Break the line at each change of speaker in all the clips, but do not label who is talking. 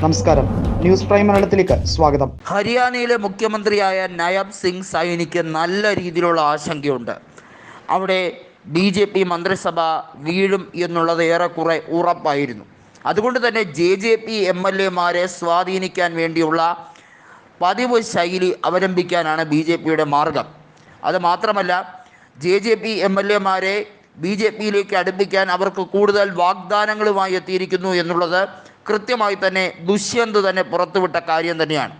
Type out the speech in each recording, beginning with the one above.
നമസ്കാരം. News prime മലയാളത്തിലേക്ക് സ്വാഗതം.
ഹരിയാനയിലെ മുഖ്യമന്ത്രിയായ നയബ് സിംഗ് സൈനിക്ക് നല്ല രീതിയിലുള്ള ആശങ്കയുണ്ട്. അവിടെ ബി ജെ പി മന്ത്രിസഭ വീഴും എന്നുള്ളത് ഏറെക്കുറെ ഉറപ്പായിരുന്നു. അതുകൊണ്ട് തന്നെ J J P M L എമാരെ സ്വാധീനിക്കാൻ വേണ്ടിയുള്ള പതിവ് ശൈലി അവലംബിക്കാനാണ് ബി ജെ പിയുടെ മാർഗം. അത് മാത്രമല്ല J J P M L എമാരെ ബി ജെ പിയിലേക്ക് അടുപ്പിക്കാൻ അവർക്ക് കൂടുതൽ വാഗ്ദാനങ്ങളുമായി എത്തിയിരിക്കുന്നു എന്നുള്ളത് കൃത്യമായി തന്നെ ദുഷ്യന്ത് തന്നെ പുറത്തുവിട്ട കാര്യം തന്നെയാണ്.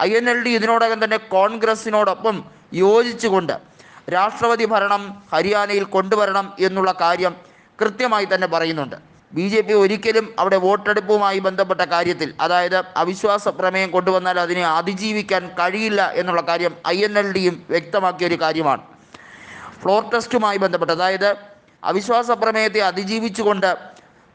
ഐ എൻ എൽ ഡി ഇതിനോടകം തന്നെ കോൺഗ്രസിനോടൊപ്പം യോജിച്ചുകൊണ്ട് രാഷ്ട്രപതി ഭരണം ഹരിയാനയിൽ കൊണ്ടുവരണം എന്നുള്ള കാര്യം കൃത്യമായി തന്നെ പറയുന്നുണ്ട്. ബി ജെ പി ഒരിക്കലും അവിടെ വോട്ടെടുപ്പുമായി ബന്ധപ്പെട്ട കാര്യത്തിൽ അതായത് അവിശ്വാസ പ്രമേയം കൊണ്ടുവന്നാൽ അതിനെ അതിജീവിക്കാൻ കഴിയില്ല എന്നുള്ള കാര്യം ഐ എൻ എൽ ഡിയും വ്യക്തമാക്കിയ ഒരു കാര്യമാണ്. ഫ്ലോർ ടെസ്റ്റുമായി ബന്ധപ്പെട്ട് അതായത് അവിശ്വാസ പ്രമേയത്തെ അതിജീവിച്ചുകൊണ്ട്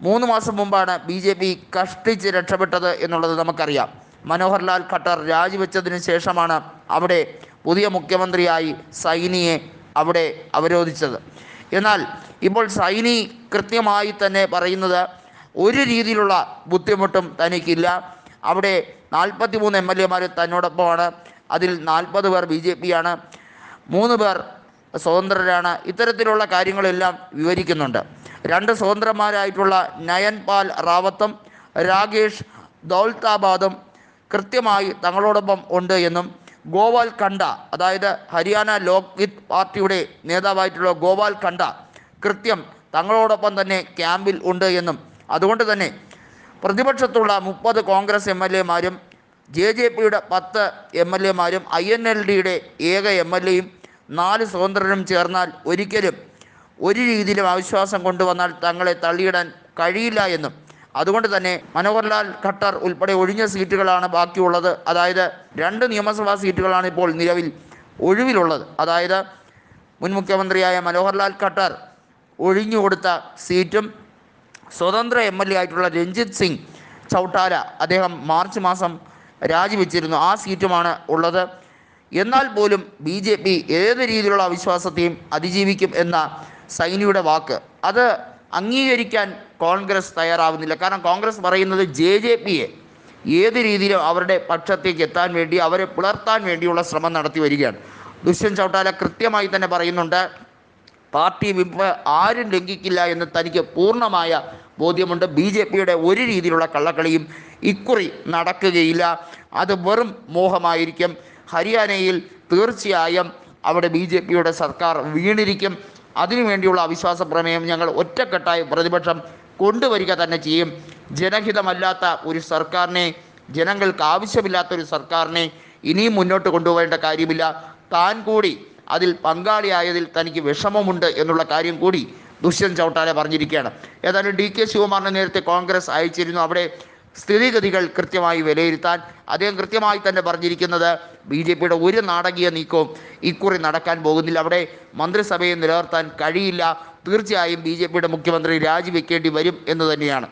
മൂന്ന് മാസം മുമ്പാണ് ബി ജെ പി കഷ്ടിച്ച് രക്ഷപ്പെട്ടത് എന്നുള്ളത് നമുക്കറിയാം. മനോഹർലാൽ ഖട്ടർ രാജിവെച്ചതിന് ശേഷമാണ് അവിടെ പുതിയ മുഖ്യമന്ത്രിയായി സൈനിയെ അവിടെ അവരോധിച്ചത്. എന്നാൽ ഇപ്പോൾ സൈനി കൃത്യമായി തന്നെ പറയുന്നത് ഒരു രീതിയിലുള്ള ബുദ്ധിമുട്ടും തനിക്കില്ല. അവിടെ നാൽപ്പത്തി മൂന്ന് എം എൽ എമാർ തന്നോടൊപ്പമാണ്. അതിൽ നാൽപ്പത് പേർ ബി ജെ പി ആണ്. മൂന്ന് പേർ സ്വതന്ത്രരാണ്. ഇത്തരത്തിലുള്ള കാര്യങ്ങളെല്ലാം വിവരിക്കുന്നുണ്ട്. രണ്ട് സ്വതന്ത്രന്മാരായിട്ടുള്ള നയൻപാൽ റാവത്തും രാകേഷ് ദൗൽത്താബാദും കൃത്യമായി തങ്ങളോടൊപ്പം ഉണ്ട് എന്നും ഗോപാൽ കണ്ട അതായത് ഹരിയാന ലോക് ഹിത് പാർട്ടിയുടെ നേതാവായിട്ടുള്ള ഗോപാൽ കണ്ട കൃത്യം തങ്ങളോടൊപ്പം തന്നെ ക്യാമ്പിൽ ഉണ്ട് എന്നും. അതുകൊണ്ട് തന്നെ പ്രതിപക്ഷത്തുള്ള മുപ്പത് കോൺഗ്രസ് എം എൽ എമാരും ജെ ജെ പിയുടെ പത്ത് എം എൽ എമാരും ഐ എൻ എൽ ഡിയുടെ ഏക എം എൽ എയും നാല് സ്വതന്ത്രരും ചേർന്നാൽ ഒരിക്കലും ഒരു രീതിയിലും അവിശ്വാസം കൊണ്ടുവന്നാൽ തങ്ങളെ തള്ളിയിടാൻ കഴിയില്ല എന്നും. അതുകൊണ്ട് തന്നെ മനോഹർലാൽ ഖട്ടർ ഉൾപ്പെടെ ഒഴിഞ്ഞ സീറ്റുകളാണ് ബാക്കിയുള്ളത്. അതായത് രണ്ട് നിയമസഭാ സീറ്റുകളാണ് ഇപ്പോൾ നിലവിൽ ഒഴിവിലുള്ളത്. അതായത് മുൻ മുഖ്യമന്ത്രിയായ മനോഹർലാൽ ഖട്ടർ ഒഴിഞ്ഞുകൊടുത്ത സീറ്റും സ്വതന്ത്ര എം എൽ എ ആയിട്ടുള്ള രഞ്ജിത് സിംഗ് ചൗട്ടാല അദ്ദേഹം മാർച്ച് മാസം രാജിവെച്ചിരുന്നു. ആ സീറ്റുമാണ് ഉള്ളത്. എന്നാൽ പോലും ബി ജെ പി ഏത് രീതിയിലുള്ള അവിശ്വാസത്തെയും അതിജീവിക്കും എന്ന സൈനിയുടെ വാക്ക്. അത് അംഗീകരിക്കാൻ കോൺഗ്രസ് തയ്യാറാവുന്നില്ല. കാരണം കോൺഗ്രസ് പറയുന്നത് ജെ ജെ പിയെ ഏത് രീതിയിലും അവരുടെ പക്ഷത്തേക്ക് എത്താൻ വേണ്ടി അവരെ പുലർത്താൻ വേണ്ടിയുള്ള ശ്രമം നടത്തി വരികയാണ്. ദുഷ്യൻ ചൗട്ടാല കൃത്യമായി തന്നെ പറയുന്നുണ്ട് പാർട്ടി വിപ്പ് ആരും ലംഘിക്കില്ല എന്ന് തനിക്ക് പൂർണമായ ബോധ്യമുണ്ട്. ബി ജെ പിയുടെ ഒരു രീതിയിലുള്ള കള്ളക്കളിയും ഇക്കുറി നടക്കുകയില്ല. അത് വെറും മോഹമായിരിക്കും. ഹരിയാനയിൽ തീർച്ചയായും അവിടെ ബി ജെ പിയുടെ സർക്കാർ വീണിരിക്കും. അതിനുവേണ്ടിയുള്ള അവിശ്വാസ പ്രമേയം ഞങ്ങൾ ഒറ്റക്കെട്ടായി പ്രതിപക്ഷം കൊണ്ടുവരിക തന്നെ ചെയ്യും. ജനഹിതമല്ലാത്ത ഒരു സർക്കാരിനെ ജനങ്ങൾക്ക് ആവശ്യമില്ലാത്ത ഒരു സർക്കാരിനെ ഇനിയും മുന്നോട്ട് കൊണ്ടുപോകേണ്ട കാര്യമില്ല. താൻ കൂടി അതിൽ പങ്കാളിയായതിൽ തനിക്ക് വിഷമമുണ്ട് എന്നുള്ള കാര്യം കൂടി ദുഷ്യന്ത് ചൗട്ടാല പറഞ്ഞിരിക്കുകയാണ്. ഏതായാലും ഡി കെ ശിവകുമാറിനെ നേരത്തെ കോൺഗ്രസ് അയച്ചിരുന്നു. അവിടെ സ്ഥിതിഗതികൾ കൃത്യമായി വിലയിരുത്താൻ അദ്ദേഹം കൃത്യമായി തന്നെ പറഞ്ഞിരിക്കുന്നത് ബി ജെ പിയുടെ ഒരു നാടകീയ നീക്കവും ഇക്കുറി നടക്കാൻ പോകുന്നില്ല. അവിടെ മന്ത്രിസഭയെ നിലനിർത്താൻ കഴിയില്ല. തീർച്ചയായും ബി ജെ പിയുടെ മുഖ്യമന്ത്രി രാജിവെക്കേണ്ടി വരും എന്ന് തന്നെയാണ്.